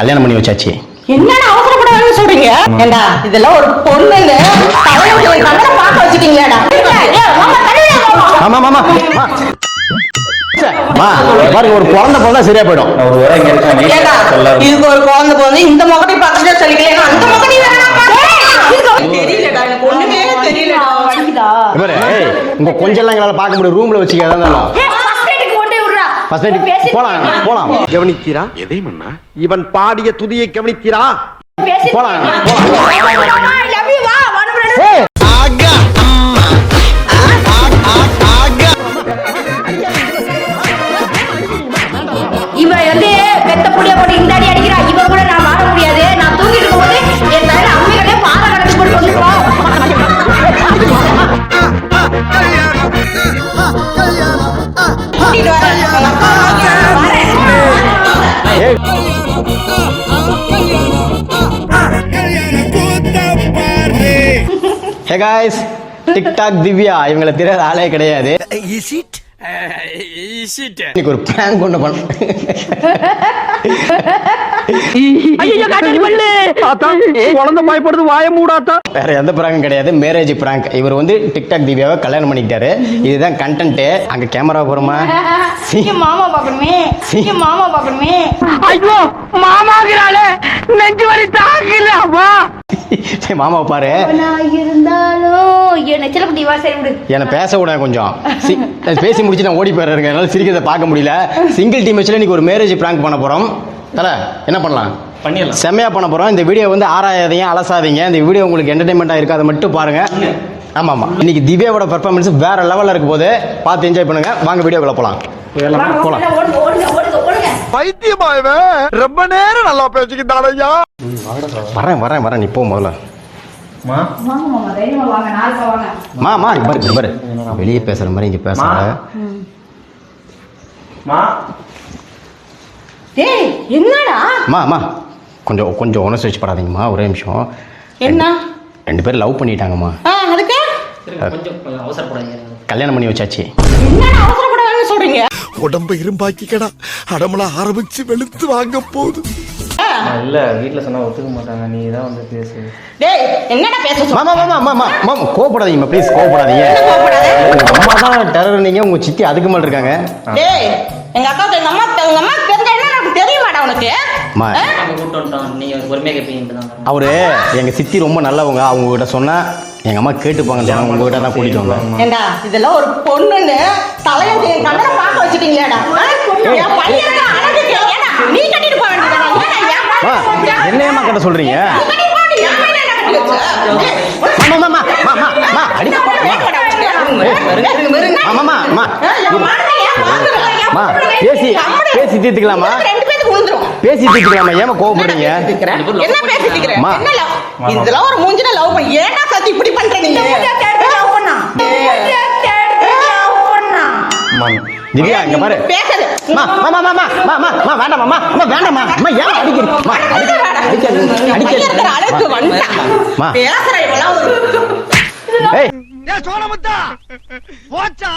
கல்யாணம் பண்ணி வச்சாச்சு. என்னடா அவசரப்படாதுன்னு சொல்றீங்க? ஏண்டா இதெல்லாம் ஒரு பொண்ணுன்னு தலைவலி கண்ணை பார்க்க வச்சுட்டீங்களாடா. ஆமா பாருங்க ஒரு குழந்தை பிறந்தா சரியா போயிடும். இதுக்கு ஒரு குழந்தை பிறந்து இந்த முகத்தை பார்த்துட்டே சொல்லிக்கலாம் அந்த முகத்தை தெரியலடா. எனக்கு ஒண்ணுமே தெரியலடா. உங்க கொஞ்சம் எல்லாம் எங்களால பார்க்க முடியும் ரூம்ல வச்சுக்க போலாம் போலாம். கவனிக்கிறா? எதை மன்னா? இவன் பாடிய துதியை கவனிக்கிறா? போலாம். போலாம். காய்ஸ் டிக்டாக் திவ்யா இவங்களை தெரியாத ஆளே கிடையாது. இன்னைக்கு ஒரு பிராங்க் ஒன்று பண்ண குழந்தை பயப்படுது வாய மூடாத்தா. வேற எந்த பிராங்கும் கிடையாது மேரேஜ் பிராங்க். இவர் வந்து டிக்டாக் திவ்யாவை கல்யாணம் பண்ணிக்கிட்டாரு. இதுதான் கண்டென்ட் அங்க கேமரா போறோமா மாமா பாக்கணுமே மாமா ஐயோ மாமாங்கிறாளே நெஞ்சு வலி தாக்கல அம்மா. சரி, மாமாவை பாரு. என்னை பேச விட கொஞ்சம். பேசி முடிச்சு நான் ஓடி என்னால் சிரிக்கிறத பார்க்க முடியல. சிங்கிள் டீம் வச்சுல இன்னைக்கு ஒரு மேரேஜ் பிராங்க் பண்ண போறோம். தலை என்ன பண்ணலாம்? பண்ணிடலாம். செம்மையாக பண்ண போகிறோம் இந்த வீடியோ வந்து ஆராயாதீங்க அலசாதீங்க. இந்த வீடியோ உங்களுக்கு என்டர்டைன்மெண்ட்டாக இருக்காது மட்டும் பாருங்கள் ஆமாம் ஆமாம் இன்றைக்கி திவ்யாவோட பர்ஃபார்மன்ஸ் வேறு லெவலில் இருக்கும் போது பார்த்து என்ஜாய் பண்ணுங்கள் வாங்க வீடியோக்குள்ளே போகலாம் போகலாம் பைத்தியமாயவே. ரொம்ப நேரம் நல்லா பேசிக்கிட்டாடையா வரேன் வரேன் வரேன். நீ போ முதல்ல. மா. மா பாரு வெளியே பேசுகிற மாதிரி இங்கே பேசுகிறேன் டேய் என்னடா? மா மா. கொஞ்சம் கொஞ்சம் உணர்ச்சி வச்சு படாதீங்கம்மா ஒரே நிமிஷம். என்ன? ரெண்டு பேரும் லவ் பண்ணிட்டாங்கம்மா. ஆ அதுக்கு? அவசரப்படாதீங்க. கல்யாணம் பண்ணி வச்சாச்சு. என்னடா அவசரப்படாதுன்னு சொல்றீங்க? உடம்ப இரும்பாக்கிக்கடா. அடமல ஆரம்பிச்சு வெளுத்து வாங்க போகுது. இல்ல வீட்ல சொன்னா ஒத்துக்க மாட்டாங்க. நீ தான் வந்து பேசு. டேய் என்னடா பேச மாமா மாமா மாமா மாமா கோவப்படாதீங்கம்மா ப்ளீஸ். உங்க அம்மா தான் டெரர் நீங்க உங்க சித்தி அதுக்கு மேல இருக்காங்க. டேய் எங்க அக்காவுக்கு எங்க அம்மா எங்க அம்மா தெரிஞ்சா என்ன எனக்கு தெரியுமாடா உனக்கு? அவரு எங்க சித்தி ரொம்ப நல்லவங்க. அவங்க கிட்ட சொன்னா எங்க அம்மா கேட்டுப்பாங்க. உங்க கிட்ட தான் கூட்டிட்டு வந்தேன். ஏண்டா இதெல்லாம் ஒரு பொண்ணுன்னு தலைய என் கண்ணை பார்க்க வச்சிட்டீங்களேடா. நீ கட்டிட்டு போக வேண்டியதா என்னையம்மா கிட்ட சொல்றீங்க? மாமா மாமா மாமா மாமா அடி. ஆமாமா அம்மா அம்மா பேசி பேசி தீர்த்துக்கலாமா? பேசி தீர்த்துக்கலாமா? ஏமா கோவப்படுறீங்க என்ன பேசி தீர்க்கிறேன் இதெல்லாம் ஒரு மூஞ்சில லவ் பண்ணி. ஏன்னா சத்தி இப்படி பண்றீங்க லவ் பண்ணா. திவ்யா இங்க பாரு. மா மா மா மா மா மா மா வேண்டாம் மா மா ஏ சோழமுத்தா போச்சா?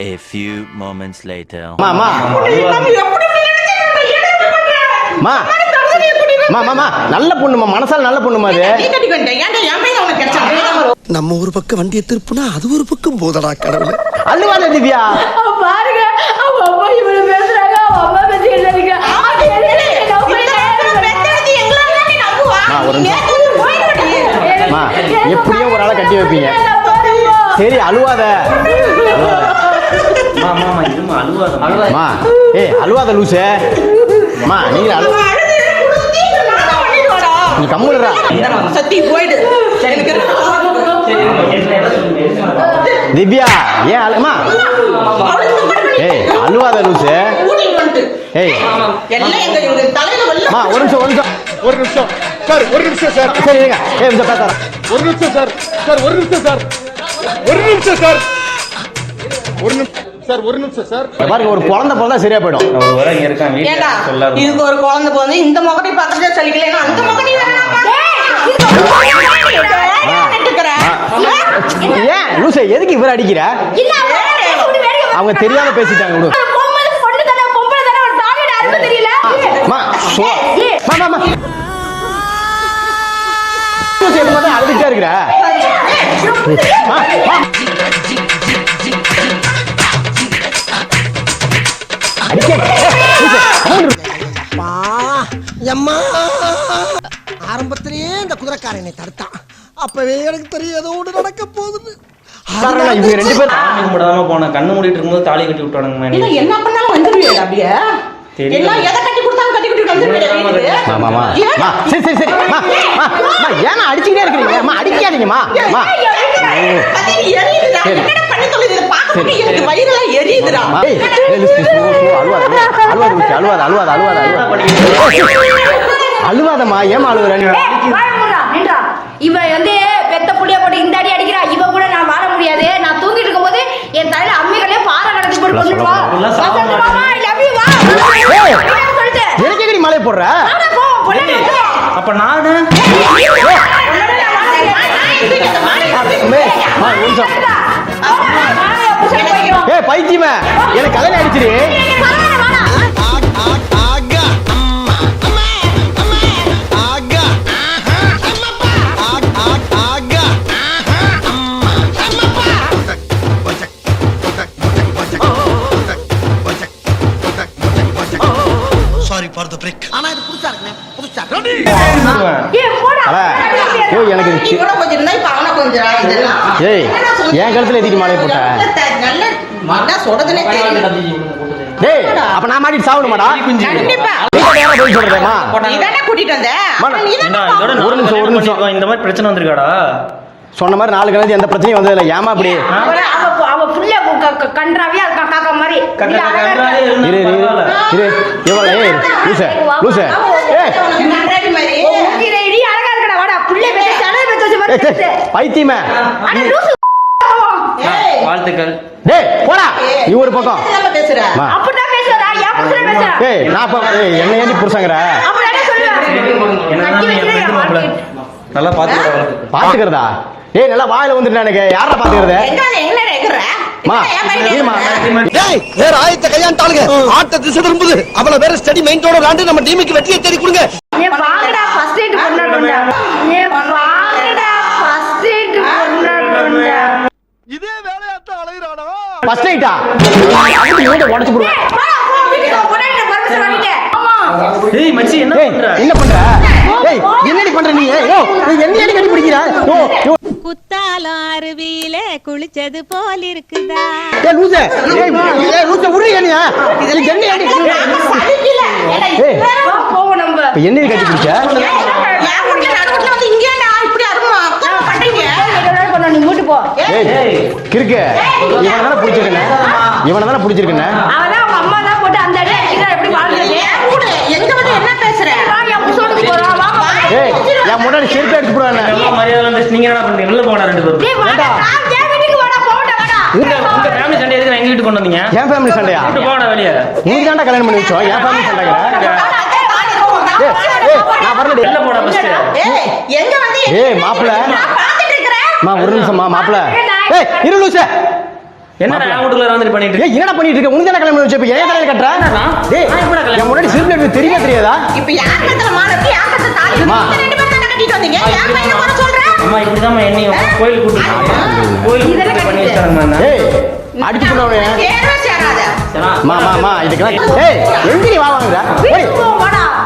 A few moments later. மாமா மா. மாமா நல்ல பொண்ணுமா மனசால் நல்ல பொண்ணுமா அது. நம்ம ஒரு பக்கம் வண்டியை திருப்புனா அது ஒரு பக்கம் போதடா கடவுள். அல்லுவாத திவ்யா பாருங்க அவங்க அம்மா இவ்வளவு பேசுறாங்க அவங்க அம்மா பேசி சரி அழுவாத. அழுவாத. மா மா மா இருமா அழுவாத. அழுவாத. மா ஏய் அழுவாத லூசே. மா நீ அழு. நீ கம்முடுறா சத்தி போயிடு. திவ்யா ஏன் அழுமா ஏய் அழுவாத லூசு. ஏய். எல்லாம் எங்க எங்க தலையில வெள்ள மா ஒரு நிமிஷம் ஒரு நிமிஷம். ஒரு நிமிஷம். சார் ஒரு நிமிஷம் சார். சரி ஏய் நிமிஷம் பேசுறேன் ஒரு நிமிஷம் சார். சார் ஒரு நிமிஷம் சார். ஒரு நிமிஷம் சார். ஒரு நிமிஷம். சார் ஒரு நிமிஷம் சார். பாருங்க ஒரு குழந்தை பிறந்தா சரியா போயிடும். ஒரு வர இங்க இருக்கான் வீட்ல இதுக்கு ஒரு குழந்தை பிறந்து இந்த முகத்தை பார்த்துட்டு சலிக்கலனா அந்த முகத்தை ஏன் எதுக்கு இவர் அடிக்கிற? அவங்க தெரியாம பேசிட்டாங்க விடு. அழுதுட்டா இருக்கிற? எம்மா. ஆரம்பத்திலேயே இந்த குதிரைக்காரனை தடுத்தான். அப்பவே எனக்கு தெரியும் ஏதோ ஒன்று நடக்க போகுதுன்னு இவங்க ரெண்டு பேரும் போனேன் கண்ணு மூடிட்டு இருக்கும்போது தாலி கட்டி விட்டானுங்க என்ன பண்ணாலும் வந்துருவியா அப்படியே. தெரியல. எல்லாம் எதை கட்டி கொடுத்தாலும் கட்டி கொடுத்து வந்துருவியா வீட்டுக்கு மா, மா, மா. ஏன்? மா, சரி சரி சரி ஏன்னா அடிச்சுக்கிட்டே இருக்கிறீங்க மா அடிக்காதீங்கம்மா மா அது எரியுதுடா. சரி. என்னடா பண்ணி தொலையுது? இதை பார்க்கும்போது எனக்கு வயிறெல்லாம் எரியுதுடா. மா, ஏய், ஏய், லூசு, லூசு, லூசு, அழுவாத, அழுவாத, லூசு, அழுவாத, அழுவாத, அழுவாத, அழுவாத. அழுவாதம்மா ஏமா நின்றா. இவன் வந்து பெத்த புள்ளைய போட்டு இந்த அடி அடிக்கிறா இவ கூட நான் வாழ முடியாது நான் தூங்கிட்டு இருக்கும்போது என் தலையில அம்மிகளே பாறை கடத்தி போட்டு கொண்டுருவா சொல்லக்கூடாது. வசந்த் மாமா ஐ லவ் யூ வா ஏய். நான் சொல்லிட்டேன் எனக்கு எங்கடி மலை போடுற அப்ப நானு. ஏய் பைத்தியமே எனக்கு கல்யாணம் அடிச்சிரு ஆனா இது புதுசா இருக்குண்ணே. புதுசா அட, ஏய், எனக்கு நீ கூட கொஞ்சம் இருந்தா, இப்ப அவனை கொஞ்சம் இதெல்லாம். ஏய், என்னடா சொல்ற? என் கழுத்துல எதுக்கு மாலையை போட்ட? நல்ல நல்லா சொல்றதுனே தெரியல. டேய் அப்ப நான் மாட்டிட்டு சாவணுமாடா கண்டிப்பா. போய் கூட்டிட்டு வந்த? ஒரு நிமிஷம், ஒரு நிமிஷம். இந்த மாதிரி பிரச்சனை வந்திருக்காடா? சொன்ன மாதிரி நாலு கலந்து எந்த பிரச்சனையும் வந்ததில்ல. ஏமா அப்படி அவ அவ அவ இரு இரு. இரு. ஏய் லூசு லூசு. பைத்தியமே. அட லூசு ஏய், வாழ்த்துக்கள். டேய் போடா. நீ ஒரு பக்கம். அப்படிதான் பேசுறா. என் புருஷனை பேசுறா. ஏய் நான் என்ன ஏண்டி புருஷங்கிற? மாப்பிள்ள வாழ்க்கை. நல்லா பாத்துக்கிறதா ஏய் நல்லா வாயில வந்துட்டு எனக்கு யாரா பாத்துக்கிறது என்ன கேக்குற? டேய் வேற ஆயத்த கையாண்டாளுங்க. ஆட்ட திசை திரும்புது. அவள வேற ஸ்டடி மைண்டோட விளாண்டு நம்ம டீமுக்கு வெற்றியை தேடி கொடுங்க. நீ வாங்கடா ஃபர்ஸ்ட் எய்ட் கொண்டாடுறா நீ வாங்கடா ஃபர்ஸ்ட் எய்ட் கொண்டாடுறா இதே வேலையாத்தான் ஃபர்ஸ்ட் நைட்டா அதுக்கு உடைச்சு போடுவேன் ஏய் மச்சி என்ன பண்ற? என்ன பண்ற? ஏய் என்னடி பண்ற நீ? ஏய் நீ என்ன அடி கட்டி பிடிக்கிற யோ அருவியில குளிச்சது போல் இருக்குதா என்ன? கட்டி பிடிச்ச இவனை தானே பிடிச்சிருக்கேன்? இவனை தானே பிடிச்சிருக்கேன்? ஏய் என் முன்னாடி செருப்பு எடுத்து போடுவானே எவ்வளவு மரியாதை வந்து நீங்க என்ன பண்றீங்க? வெளில போடா ரெண்டு பேரும். டேய் வாடா நான் என் வீட்டுக்கு வாடா போடா வாடா. உங்க உங்க ஃபேமிலி சண்டை எதுக்கு எங்க வீட்டுக்கு கொண்டு வந்தீங்க? என் ஃபேமிலி சண்டையா? கூட்டு போடா வெளிய. நீங்க தான்டா கல்யாணம் பண்ணி வச்சோம். என் ஃபேமிலி சண்டைங்கிற ஏய் ஏய் நான் வரலடி. வெளில போடா ஃபர்ஸ்ட் ஏய் எங்க வந்து ஏய் மாப்பிள நான் பார்த்துட்டு இருக்கிறேன். மா ஒரு ஏய் இரு லூசு. என்னடா என் வீட்டுக்குள்ள வந்து பண்ணிட்டு ஏய் என்னடா பண்ணிட்டு இருக்க? உனக்கு தானே கல்யாணம் வச்ச ஏன் தலையில கட்டுற? டேய் என் முன்னாடி எடுத்து தெரியவே தெரியாதா இப்ப யார் கட்டல மாலத்தி யார் கட்ட தாலி? அம்மா. நீங்க ரெண்டு பேரும் தானே கட்டிட்டு வந்தீங்க. யார் பையனை வர சொல்ற? அம்மா இப்படிதான் என்னையும் பண்ணி வச்சாங்க ஏய் அடிச்சு போடுவானே சேரவே சேராத. மா மா மா இதுக்கெல்லாம் வா வாங்குற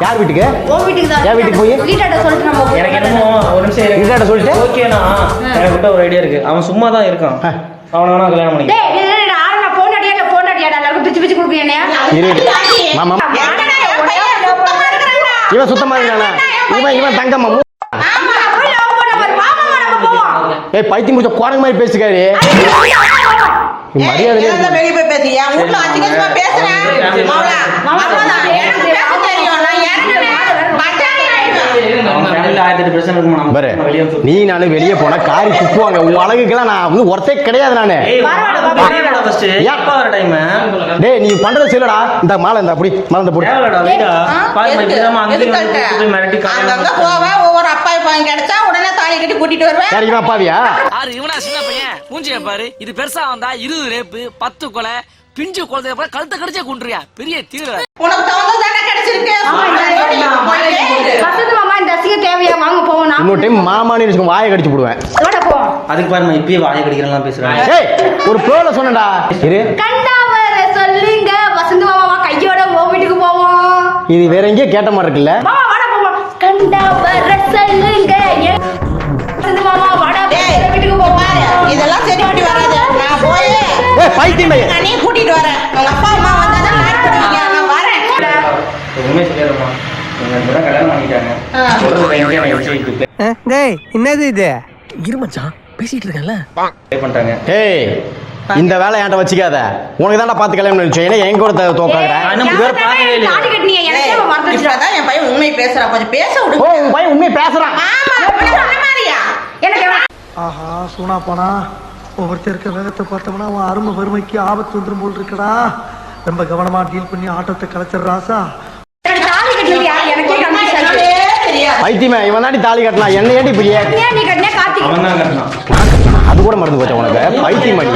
யார் வீட்டுக்கு? உன் வீட்டுக்கு தான். என் வீட்டுக்கு போய்? வீட்டாட்ட சொல்லிட்டு நம்ம எனக்கு என்னமோ ஒரு நிமிஷம் சொல்லிட்டு? ஓகேண்ணா எனக்கு கிட்ட ஒரு ஐடியா இருக்கு. அவன் சும்மா தான் இருக்கான். அவனை வேணா கல்யாணம் பண்ணி டேய் டேய், டேய், டேய், ஆளு நான் போன் அடியா இல்ல போன் அடியாடா எல்லாருக்கும் பிச்சு பிச்சு கொடுப்பீங்க என்னைய? இரு இரு. மாமா என்னடா என் பையன் சுத்தமா இருக்கிறானா? இவன் சுத்தமா இருக்கானா இவன் இவன் தங்கம்மா. ஏய் பைத்தியம் முடிச்ச குரங்கு மாதிரி பேசுக்காரு. மரியாதை வெளிய போய் பேசுறீங்க? என் வீட்டுல அஞ்சு நிமிஷமா பேசுறேன். மாவுளா, அவ்வளவுதான். எனக்கு பேச தெரியும். நான் இறங்குவேன். பட்டாணி ஆயிடுவேன். அவன் ஃபேமிலியில் ஆயிரத்தி எட்டு பிரச்சனை இருக்குமா நம்ம பாரு வெளியே வந்து நீ நானும் வெளியே போனா காரி துப்புவாங்க உன் அழகுக்கெல்லாம் நான் வந்து ஒருத்தே கிடையாது நானு. நீ பண்றது சொல்லடா. இந்த மாலை இந்த அப்படி மாலை இந்த போடு. ஒவ்வொரு அப்பாயை பையன் கிடைச்சா உடனே தாலி கட்டி கூட்டிட்டு வருவேன். இவன் அப்பாவியா ஆறு இவனா? சின்ன பையன். மூஞ்சிய பாரு. இது பெருசா வந்தா இருபது ரேப்பு பத்து கொலை பிஞ்சு குழந்தைய பாரு கழுத்தை கடிச்சே கொண்டுறியா பெரிய தீவிர உனக்கு இன்னொரு டைம் மாமான்னு வச்சுக்கோ வாயை கடிச்சு போடுவேன். அதுக்கு பாருமா இப்பயே வாயை கடிக்கிறலாம் பேசுறாங்க. ஏய் ஒரு ப்ரோல சொன்னடா இரு. கண்டா வர சொல்லுங்க. வசந்த் மாமா வா கையோட ஓ வீட்டுக்கு போவோம். இது வேற கேட்ட மாதிரி இருக்குல்ல? மாமா வாடா போவோம். கண்டா வர சொல்லுங்க. ஏ- வசந்த் மாமா வாடா டேய், வீட்டுக்கு பாரு, போவோம் இதெல்லாம் சரிப்பட்டு வராது. நான் போய் ஏய் பைத்தியம். பையன் நானே கூட்டிட்டு வரேன். உங்க அப்பா அம்மா வந்தா என்னது இது? பே பண்ணிட்டாங்க. ஏய் இந்த வேலை என்கிட்ட வச்சுக்காத. உனக்கு தான்டா பார்த்து கல்யாணம் பண்ணி வச்சேன் என் கூட இப்பதான் என் பையன் உண்மை பேசுறா. கொஞ்சம் பேச ஓ விடுங்க உன் பையன் உண்மையை பேசுறான் எனக்கு எவ்வளவு- ஆஹா சூனா போனா ஒவ்வொருத்தர் இருக்க வேகத்தை பார்த்தோம்னா அவன் அருமை வறுமைக்கு ஆபத்து வந்துரும் போல் இருக்கடா. ரொம்ப கவனமா டீல் பண்ணி ஆட்டத்தை கலைச்சிடுறாசா பைத்தியமே இவன் தாண்டி தாலி கட்டினா என்ன ஏடி இப்படி அது கூட மறந்து போச்சு உனக்கு. பைத்தியம் அடி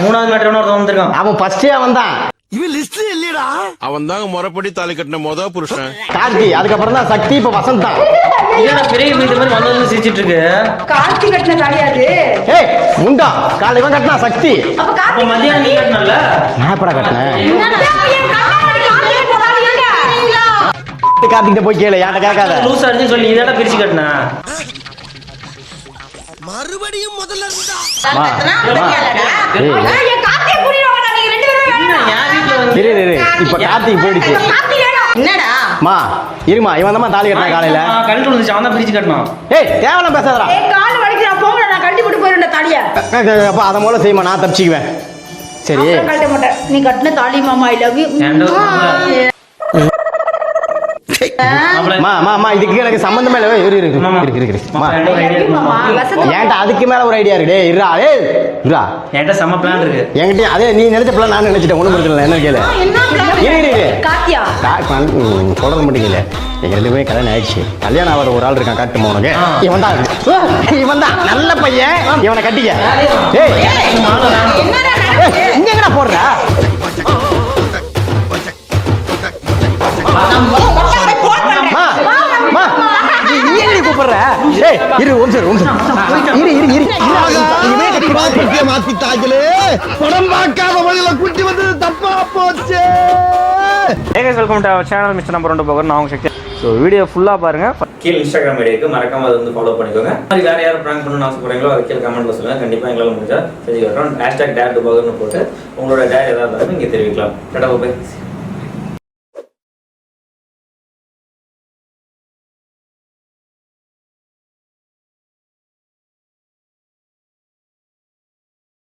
மூணாவது மேட்டர் ஒருத்தன் வந்திருக்கான். அவன் ஃபர்ஸ்டே அவன் தான் இவன் லிஸ்ட் இல்லையடா. அவன் தாங்க முறைப்படி தாலி கட்டின மொத புருஷன். கார்த்தி அதுக்கப்புறம் தான் சக்தி இப்ப வசந்த். தான் பெரிய வீட்டு மாதிரி வந்ததுல சிரிச்சிட்டு இருக்கு? கார்த்திக் கட்டின தாலி அது? ஏய் முண்டா. காலை இவன் கட்டினா சக்தி. அப்ப அப்ப கார்த்திக் மதியானம் நீ கட்டினல நான் எப்படா கட்டினேன்? கார்த்திகிட்ட போய் கேளு யார்ட்ட கேட்காத. லூஸ் அடிச்சு சொல்லி இதோட பிரிச்சு கட்டின. மறுபடியும் முதல்ல. இப்ப கார்த்திக் போயிடுச்சு. கார்த்திக் வேணும். என்னடா? மா இருமா இவன் தான் தாலி கட்டினா காலையில. கழுத்து வந்துச்சு அவன் தான் பிரிச்சு கட்டணும். ஏய் தேவலாம் பேசாதடா. ஏய், கால் வலிக்குது, நான் கழட்டி போட்டு போயிடுறேன் தாலியை. அப்ப அதை செய்யுமா நான் தப்பிச்சுக்குவேன். சரி. கழட்ட மாட்டேன். நீ கட்டின தாலி மாமா ஐ லவ் யூ ஏன்டா மாப்பிள்ள மா மா மா இதுக்கு எனக்கு சம்பந்தமே இல்லை. இரு என்கிட்ட இருக்கு. ஏன்டா அதுக்கு மேல ஒரு ஐடியா இருக்கு. டேய் இருடா டேய் இருடா. என்கிட்ட செம்ம பிளான் இருக்கு. என்கிட்ட அதே நீ நினைச்ச நான் நினைச்சிட்டேன். ஒண்ணும் பிரச்சனை இல்லை. என்ன கேளு? இரு இரு இரு. கார்த்தியா. கா- கண்- ம், சொல்றது மாட்டீங்கல்ல எங்க ரெண்டு பேரும் கல்யாணம் ஆயிடுச்சு. கல்யாணம் ஆகிற ஒரு ஆள் இருக்கான் காட்டுமா உனக்கு. இவன் தான். இவன் தான். நல்ல பையன். இவனை கட்டிக்க. ஏய் என்னடா ஏய், இங்க எங்கடா போடுற மா மா நீ நீ எங்கடி கூப்பிடுற ஏய் இரு ஒரு நிமிஷம், ஒரு நிமிஷம். இரு இரு இரு. இவனே கட்டி மாத்திட்டாங்களே படம் பார்க்காம வழியில குட்டி வந்தது தப்பா போச்சு. Okay welcome to our channel mister number ஒன்று போகிறேன் நான் உங்க சக்தி. ஸோ வீடியோ ஃபுல்லாக பாருங்க. கீழே இன்ஸ்டாகிராம் ஐடி இருக்கு மறக்காம அதை வந்து ஃபாலோ பண்ணிக்கோங்க. மாதிரி வேற யாரும் ப்ராங்க் பண்ணணும்னு ஆசைப்படுறீங்களோ அது கீழே கமெண்ட்ல சொல்லுங்க. கண்டிப்பாக எங்களால் முடிஞ்சா செஞ்சு கட்டுறோம் ஹேஷ்டாக் டேட் பகர்னு போட்டு உங்களோட டேட் ஏதாவது இருந்தாலும் இங்கே தெரிவிக்கலாம். டடா போய்